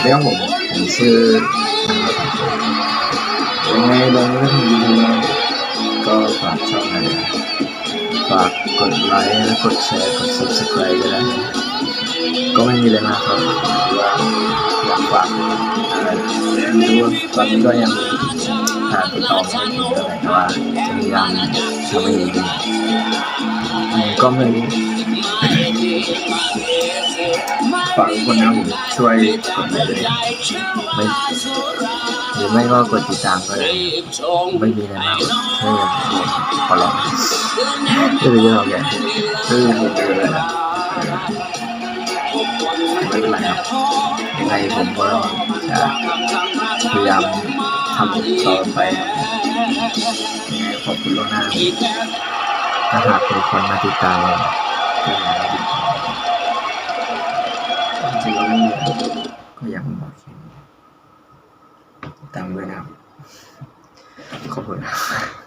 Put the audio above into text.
เรื่องผมผมชื่อยังไงลงเรื่องดีก็ฝากช่องหน่อยนะฝากกดไลค์และกดแชร์กด subscribe กันนะก็ไม่มีอะไรมากครับว่าอยากฝากอะไรไม่รู้ตอนนี้ก็ยังหาติดต่อไม่ไหร่แต่ว่าจะพยายามทำให้ดีก็ไม่รู้ ฝากทุกคนนะผมช่วยกดไลค์ด้วยไม่หรือไม่ก็กดติดตามก็ได้ไม่มีอะไรมากแค่อยกบอกขอร้องไม่รู้จะทำไงไม่รู้จะทำอะไรนะไม่เป็นไรครับยังไงผมก็จะพยายามทำต่อไปขอบคุณล่วงหน้าถ้าหากมีคนมาติดตามก็ อยากให้ติดตามจริงๆก็ไม่มีอะไรก็อยากบอกแค่นี้ตามด้วยนะครับขอบคุณครับ